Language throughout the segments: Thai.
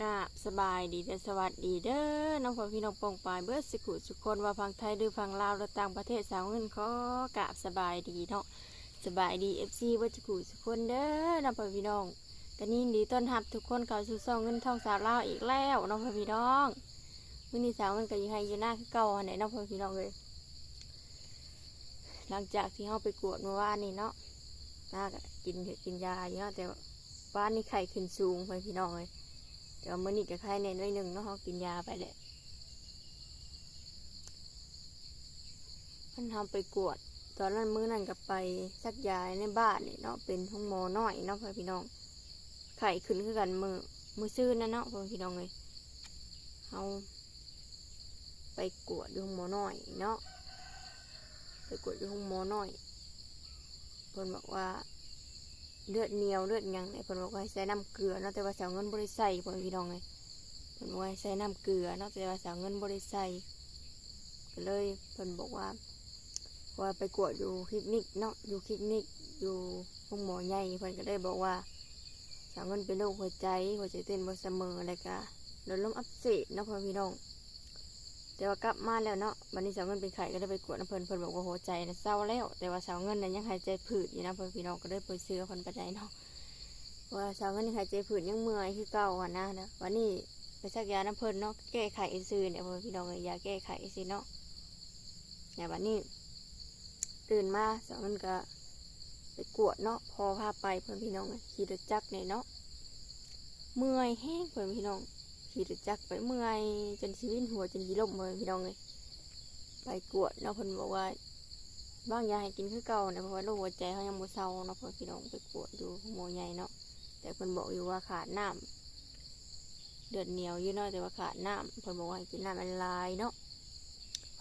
กราบสบายดีเด้อสวัสดีเด้อน้องพ่อพี่น้องปองปายเบิร์ดสกุสุคนว่าฟังไทยหรือฟังลาวหรือต่างประเทศสาวเงินขอกราบสบายดีเนาะสบายดีเอฟซีเบิร์ดสกุสุคนเด้อน้องพ่อพี่น้องกันนี้ดีต้อนรับทุกคนเข้าสู่ซองเงินทองสาวลาวอีกแล้วน้องพ่อพี่น้องวันนี้สาวเงินก็ยังให้อยู่หน้าคือเก่าอันไหนน้องพ่อพี่น้องเลยหลังจากที่เราไปกวดเมื่อวานนี่เนาะน่ากินกินยาอยู่เนาะแต่ว่าบ้านนี่ไข่ขึ้นสูงไปพี่น้องเลย แต่ว่ามื่อนี้ก็ไข้ในน้อยหนึ่งเนาะเขากินยาไปแหละมันทำไปกวด ตอนนั้นมื้อนั้นก็ไปซักยาในบ้านนี่เนาะเป็นห้องหมอน้อยเนาะพ่อพี่น้องไข่ขึ้นคือกันมือมือซื่อนั่นเนาะพ่อพี่น้องเลยเขาไปกวดอยู่ห้องหมอน้อยเนาะไปกวดอยู่ห้องหมอน้อยเพิ่นบอกว่า เลือดเหนียวเลือดหยังเนี่ยเพิ่นบอกว่าให้ใส่น้ำเกลือเนาะแต่ว่าสาวเงินบริใส่พ่อพี่น้องเลยเพิ่นบอกว่าใส่น้ำเกลือเนาะแต่ว่าสาวเงินบริใส่ก็เลยเพิ่นบอกว่าว่าไปกวดอยู่คลินิกเนาะอยู่คลินิกอยู่ห้องหมอใหญ่เพิ่นก็ได้บอกว่าสาวเงินเป็นโรคหัวใจหัวใจเต้นบ่เสมออะไรก็ลดลมอักเสบเนาะพ่อพี่น้อง แต่ว่ากลับมาแล้วเนาะวันนี้สาวเงินเป็นไข้ก็ได้ไปกวดน้ำเพลินเพลินบอกว่าหัวใจนะเศร้าแล้ว แต่ว่าสาวเงินน่ะยังหายใจผืดอยู่นะเพ่อพี่น้องก็ได้ไปซื้อเพิ่นไปได้เนาะว่าสาวเงินนี่หายใจผืดยังเมื่อยคือเก่าอะนะนะวันนี้ไปสักยาน้ำเพลินเนาะแก้ไขซื้อเนี่ยเพ่อพี่น้องเอ้ยยาแก้ไขซื้อเนาะเนี่ยวันนี้ตื่นมาสาวเงินก็ไปกวดเนาะพอพาไปเพื่อนพี่น้องขี่รถจักรเนี่ยเนาะเมื่อยแห้งเพื่อนพี่น้อง ขี่รถจักรไปเมื่อยจนชีวิตหัวจนยีลมเลยพี่น้องเลยไปกวดเนาะเพิ่นบอกว่าบางยาให้กินคือเก่าเนี่ยเพราะว่าโรคหัวใจเขายังบ่เศร้าเนาะเพื่อนพี่น้องไปกวดอยู่หมอใหญ่เนาะแต่เพิ่นบอกอยู่ว่าขาดน้ำเดือดเหนียวอยู่เนาะแต่ว่าขาดน้ำเพิ่นบอกว่าให้กินน้ำละลายเนาะ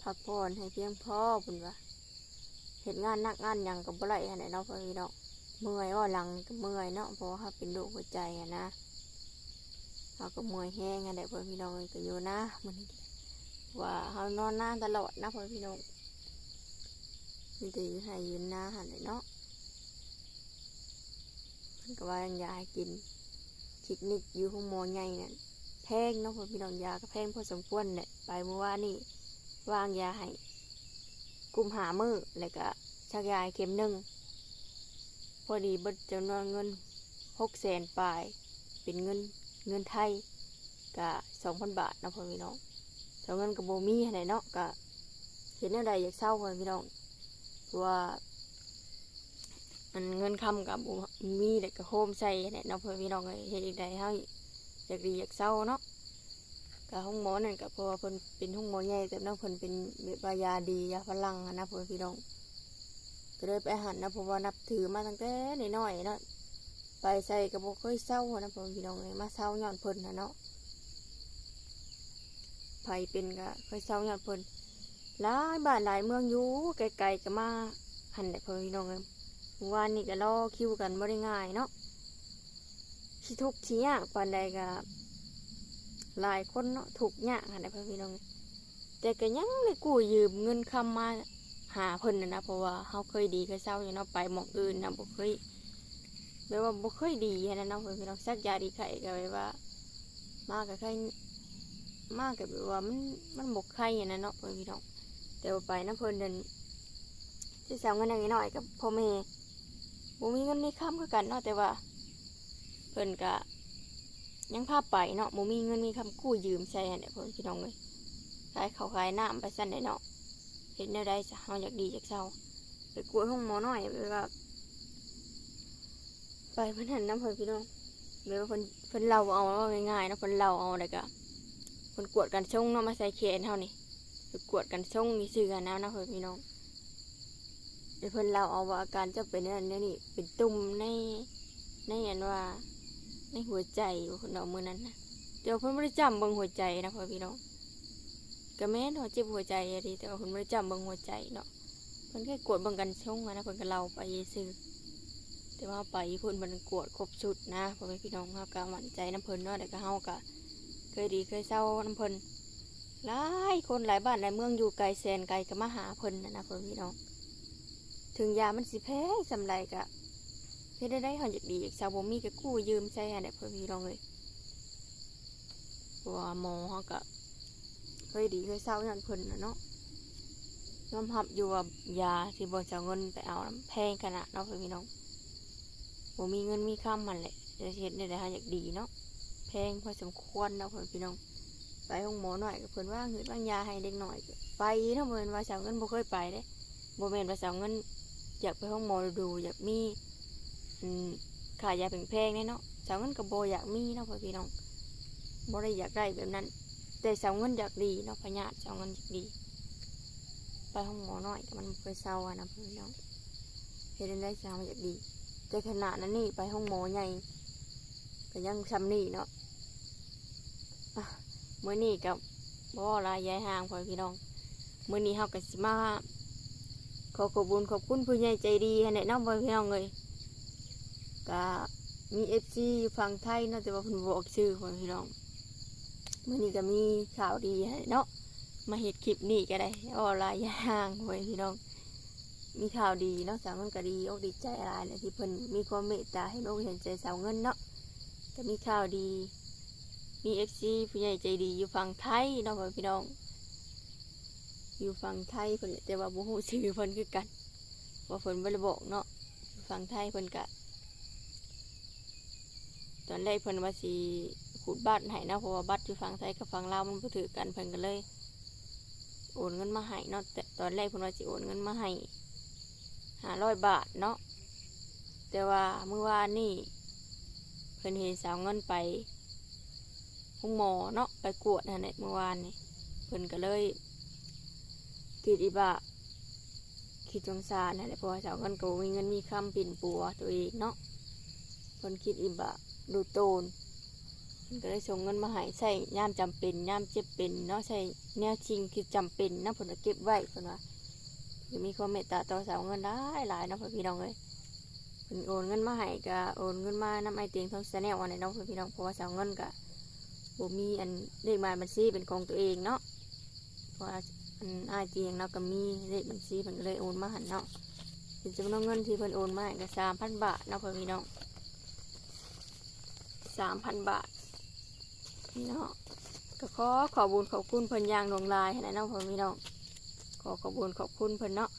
พักผ่อนให้เพียงพอเพิ่นว่าเห็นงานนักงานหยังกับบ่ไหลอันเนาะเพิ่นพี่น้องเมื่อยว่าหลังก็เมื่อยเนาะเพราะว่าเขาเป็นโรคหัวใจอะนะ เขาก็มื่อยแห้งอันไหนเพิ่นพี่น้องก็อยู่นะมันว่าเขานอนนาตลอดนะเพิ่นพี่น้องมีแต่อยู่ให้ยืนหน้าหันไหนเนาะเพิ่นก็ว่าอยากให้กินคิกนิกอยู่ห้องมอใหญ่นั่นแพงเนาะพ่อพี่น้องยาก็แพงพอสมควรเนี่ยไปเมื่อวานนี่วางยาให้กุมหามือแล้วก็ชักยาเข็มหนึ่งพอดีบดจำนวนเงินหกแสนปลายเป็นเงิน เงินไทยก็สองพันบาทนาะพ่อพี่น้องสองเงินกับโบมีไหนเนาะก็เห็นแนวใดอยากเศร้าพ่อพี่น้องว่าอันเงินคำกับโบมีแต่ก็โฮมใส่เนี่ยเนาะพ่อพี่น้องเอ้ยเฮ็ดอีกได้เฮาอยากดีอยากเศร้าเนาะกับห้องหมอนั่นก็เพราะว่าเพิ่นเป็นห้องหมอใหญ่แต่เนาะเพิ่นเป็นบบว่ายาดียาพลังนะพ่อพี่น้องก็เลยไปหันนะเพราะว่านับถือมาตั้งแต่น้อยๆเนาะ ไปใส่ก็บ่เคยเศร้านะเพื่อนพี่น้องเอ้ยมาเศร้าย้อนเพิ่นนะเนาะไผเป็นก็เคยเศร้าย้อนเพิ่นหลายบ้านหลายเมืองอยู่ไกลๆก็มาหันแหละเพื่อพี่น้องเอ้ยวานนี่ก็รอคิวกันบ่ได้ง่ายเนาะที่ทุกข์ที่ยากปานใดก็หลายคนเนาะถูกข์ยากค่ะนะพี่น้องแต่ก็ยังได้กู้ยืมเงินคำมาหาเพิ่นนะนะเพราะว่าเฮาเคยดีเคยเศร้าอยู่เนาะไปหมองอื่นนะบ่เคย แบบว่าบ่เคยดีหั้นนะเนาะพี่น้องสักยาดีไข่ก็แบบว่า มากกับไข่มากกับแบบว่ามันมันบ่ไข่หั้นนะเนาะพี่น้องแต่ว่าไปนะเพิ่นเดินที่สาวเงินอย่างน้อยกับพ่อแม่บ่มีเงินมีคำคือกันเนาะแต่ว่า เพิ่นก็ยังพาไปเนาะบ่มีเงินมีคำกู้ยืมใช้ให้เนี่ยเพิ่นพี่น้องเลยขายข้าขายน้ำไปสั่นได้เนาะเห็นแนวใดจ้ะเฮาอยากดีอยากเศร้าไปกล้วห้องหมอน้อยแบบว่า ไปเพิ่นหันน้ำเพิ่นพี่น้องแบบว่าเพิ่นเพิ่นเล่าเอาว่าง่ายๆนะเพิ่นเล่าเอาแล้วก็เพิ่นกวดกันชงเนาะมาใส่แขนเฮานี่ไปกวดกันชงมีซื่อกันน้ำนะเพิ่นพี่น้องเดี๋ยวเพิ่นเล่าเอาว่าอาการจะเป็นนั่นนี่นี่เป็นตุ่มในในอันว่าในหัวใจคนเอามือนั้นนะเดี๋ยวเพิ่นไม่ได้จำเบิ่งหัวใจนะพ่อพี่น้องก็แม่นว่าเจ็บหัวใจอะดีแต่ว่าเพิ่นไม่ได้จำเบิ่งหัวใจเนาะเพิ่นแค่กวดเบิ่งกันช่งนะเพิ่นก็เล่าไปซื่อ แต่ว่าไปเพิ่นมันกวดครบชุดนะพ่อแม่พี่น้องเฮาก็มั่นใจน้ำเพิ่นเนาะแต่ก็เฮาก็เคยดีเคยเศร้าน้ำเพิ่นหลายคนหลายบ้านหลายเมืองอยู่ไกลแสนไกลก็มาหาเพิ่นนะนะพ่อแม่พี่น้อง ถึงยามันสิแพงสำไรกะเฮ็ดได้ได้หอนอยากดีอยากสาวบ่มีก็กู้ยืมใช้อันเนี้เพื่อพี่น้องเลยราะว่าหมอเขาก็เคยดีเคยเศร้าอย่างเพิ่นนะเนาะยอมรับอยู่ว่ายาที่บ่จะเอาเงินไปเอานำแพงขนาดเนาะเพื่อนพี่น้อง บ่มีเงินมีค่ำมันแหละจะเฮ็ดได้หาอยากดีเนาะแพงพอสมควรเนาะเพื่อนพี่น้อง ไปห้องหมอหน่อยก็เพิ่นว่าเงินว่างยาให้เด็กหน่อย ไปเนาะบ่แม่นว่าสาวเงินบ่เคยไปเด้บ่แม่นว่าสาวเงินอยากไปห้องหมอดูอยากมีอืมค่ายาแพงๆแน่เนาะสาวเงินก็บ่อยากมีเนาะเพื่อนพี่น้องบ่ได้อยากได้แบบนั้น แต่สาวเงินอยากดีเนาะพญาสาวเงินอยากดี ไปห้องหมอหน่อยแต่มันบ่เคยเศร้าอะนะเพื่อนพี่น้องเฮ็ดได้สาวอยากดี แต่ขนาดนั้นนี่ไปห้องหมอใหญ่ก็ยังซ้ำนี่เนาะอะมื้อนี้กับบ่ลายยายห่างพ่อพี่น้องเมื้อนี้เฮาก็สิมาขอขอบคุญขอบคุณผู้ใหญ่ใจดีให้แนะนำพ่อพี่น้องเลยก็มี FC อยู่ฝั่งไทยเนาะแต่ว่าเพิ่นบ่ออกชื่อพ่อพี่น้องเมื้อนี้ก็มีข่าวดีให้เนาะมาเฮ็ดคลิปนี้ก็ได้อ้อลายยายห่างพ่อพี่น้อง มีข่าวดีเนาะสาวเงินก็ดีอกดีใจอะไรเลยที่เพิ่นมีความเมตตาให้น้องเห็นใจสาวเงินเนาะก็มีข่าวดี มีเอฟซีผู้ใหญ่ใจดีอยู่ฝั่งไทยเนาะพี่น้อง อยู่ฝั่งไทยเพิ่นแต่ว่าบ่ฮู้ชื่อเพิ่นคือกันว่าเพิ่นบ่ได้บอกเนาะอยู่ฝั่งไทยเพิ่นก็ตอนแรกเพิ่นว่าสิขูดบัตรให้นาะเพราะว่าบัตรอยู่ฝั่งไทยกับฝั่งลาวมันบ่ถือกันเพิ่นก็เลย โอนเงินมาให้เนาะแต่ตอนแรกเพิ่นว่าสิโอนเงินมาให้ ห้าร้อยบาทเนาะแต่ว่าเมื่อวานนี่เพิ่นเห็นสาวเงินไปห้องหมอเนาะไปกวดนั่นแหละเมื่อวานนี่เพิ่นก็เลยคิดอีบะคิดสงสารนั่นแหละเพราะว่าสาวเงินก็มีเงินมีคำปิ่นปัวตัวเองเนาะเพิ่นคิดอีบะดูโตนเพิ่นก็เลยส่งเงินมาให้ใช้ยามจำเป็นยามเจ็บเป็นเนาะใช้แนวจริงคือจำเป็นนะเพิ่นก็เก็บไว้เพิ่นว่า คือมีความเมตตาต่อสาวเงินได้หลายเนาะเพื่อนพี่น้องเลยเพิ่นโอนเงินมาให้ก็โอนเงินมานำไอเตียงทองแสนวันนี้เนาะเพื่อนพี่น้องเพราะว่าสาวเงินก็บ่มีอันเลขหมายบัญชีเป็นของตัวเองเนาะเพราะว่าอันไอเตียงเนาะก็มีเลขบัญชีเพิ่นเลยโอนมาหันเนาะเป็นจำนวนเงินที่เพิ่นโอนมาให้ก็สามพันบาทเนาะเพื่อนพี่น้องสามพันบาทนี่เนาะก็ขอขอบุญขอบคุณเพิ่นยางดวงลายให้นะเนาะเพื่อนพี่น้อง อขอบคุณขอบคุณเพิ่นเนาะ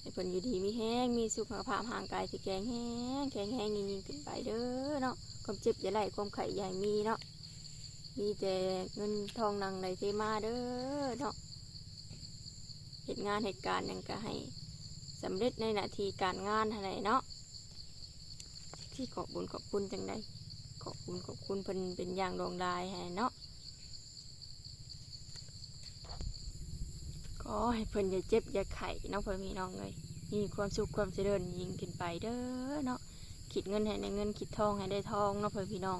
ให้เพิ่นอยู่ดีมีแห้งมีสุขภาพห่างกายที่แข็งแห้งแข็งแห้งยิ่งยิ่งขึ้นไปเด้อเนาะความเจ็บอย่าไหลความไข่ใหญ่มีเนาะมีแต่เงินทองนังไหลเทมาเด้อเนาะเหตุงานเหตุการณ์ยังก็ให้สำเร็จในหน้าที่การงานอะไรเนาะที่ขอบุญขอบคุณจังใดขอบคุณขอบคุณเพิ่นเป็นอย่างดวงดายให้เนาะ ก็ให้เพิ่นอย่าเจ็บอย่าไข้เน้องเพิ่นพี่น้องเลยมีความสุขความเจริญยิ่งขึ้นไปเด้อเนาะคิดเงินให้ได้เงินคิดทองให้ได้ทองเนาะเพิ่นพี่น้อง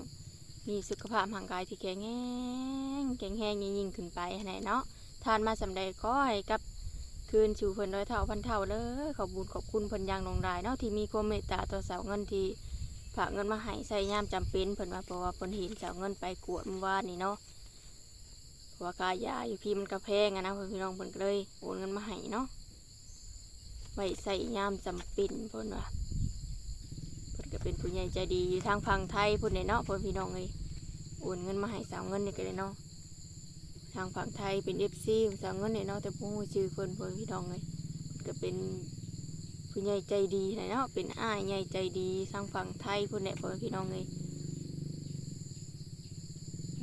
มีสุขภาพร่างกายที่แข็งแรงแข็งแรงยิ่งขึ้นไปให้เนาะทานมาสำใดขอให้กับคืนสู่เพิ่นร้อยเท่าพันเท่าเด้อขอบบุญขอบคุณเพิ่นอย่างนองดายเนาะที่มีความเมตตาต่อสาวเงินที่ฝากเงินมาให้ใส่ยามจำเป็นเพิ่นว่าเพราะว่าเพิ่นเห็นสาวเงินไปกวดเมื่อวานนี่เนาะ ว่ากายาอยู่พี่มันกระแพงอะนะพี่น้องเพิ่นก็เลยโอนเงินมาให้เนาะไว้ใส่ยามจำเป็นเพิ่นว่าเพิ่นก็เป็นผู้ใหญ่ใจดีอยู่ทางฝั่งไทยพิ่นเนี่ยเนาะเพื่นพี่น้องเลยโอนเงินมาให้สาวเงินนี่ก็เลยเนาะทางฝั่งไทยเป็นเอฟซีของสาวเงินเนี่ยเนาะแต่ผู้ชื่อเพิ่นเพื่นพี่น้องเลยก็เป็นผู้ใหญ่ใจดีเลยเนาะเป็นอ้ายใหญ่ใจดีทางฝั่งไทยพิ่นเนี่ยเพื่นพี่น้องเลย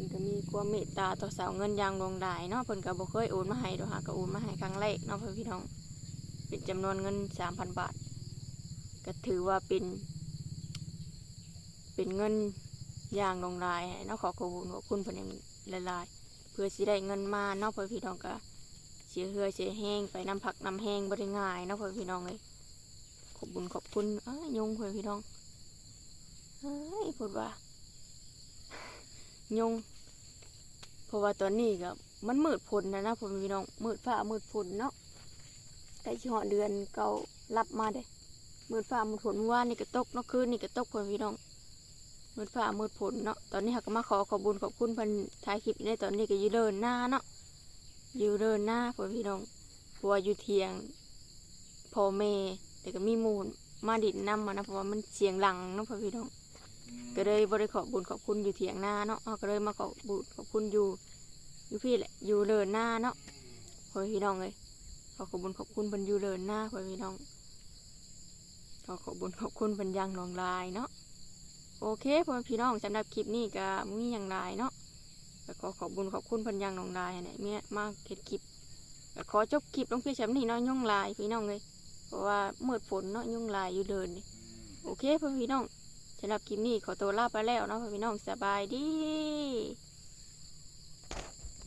พิ่นก็มีความเมตตาต่อสาวเงินอย่างดวงดายเนาะเพิ่นก็บ่เคยโอนมาให้ดอกหาก็โอนมาให้ครั้งแรกเนาะเพื่อนพี่น้อง เป็นจำนวนเงินสามพันบาท ก็ถือว่าเป็น เป็นเงินอย่างดวงดายเนาะขอขอบคุณขอบคุณเพิ่นอย่างหลายๆเพื่อสิได้เงินมาเนาะเพื่อนพี่น้องก็เสียเหือเสียแห้งไปน้ำผักน้ำแห้งบ่ได้ง่ายเนาะเพื่อนพี่น้องเลยขอบคุญขอบคุณอ้ายงเพื่อนพี่น้องเฮ้ยพูดว่ายุง เพราะว่าตอนนี้ก็มันมืดฝนนะนะผมพี่น้องมืดฟ้ามืดฝนเนาะใกล้ชิหอเดือนเก่ารับมาเด้มืดฟ้ามืดฝนเมื่านี่ก็ตกเนาะคืนนี่ก็ตกผมพี่น้องมืดฟ้ามืดฝนเนาะตอนนี้เขาก็มาขอขอบุญขอบคุณพันถ่ายคลิปในตอนนี้ก็ยู่เดินหน้าเนาะยู่เดินหน้าผมพี่น้องพราะว่าอยู่เทียงพ่อแม่แต่ก็มีมูลมาดิดน้ำมานะเพราะว่ามันเสียงหลังเนาะพ่อพี่น้อง ก็เลยบริขอบบุญขอบคุณอยู่เถียงนาเนาะก็เลยมาขอบบุญขอบคุณอยู่อยู่พี่แหละอยู่เลินหน้าเนาะพ่อแม่พี่น้องเลยขอขอบคุญขอบคุณเพิ่นอยู่เลินหน้าพ่อแม่พี่น้องขอขอบคุญขอบคุณเพิ่นยังนองลายเนาะโอเคพ่อพี่น้องสำหรับคลิปนี้ก็มีอย่างไรเนาะก็ขอขอบคุญขอบคุณเพิ่นยังนองลายเนี่ยเมียมาเฮ็ดคลิปขอจบคลิปลงเพียงแค่นี้เนาะยุ่งลายพี่น้องเลยเพราะว่าเมื่อฝนเนาะยุ่งลายอยู่เดินโอเคพ่อพี่น้อง สำหรับคลิปนี้ขอตัวลาไปแล้วเนาะพี่น้องสบายดี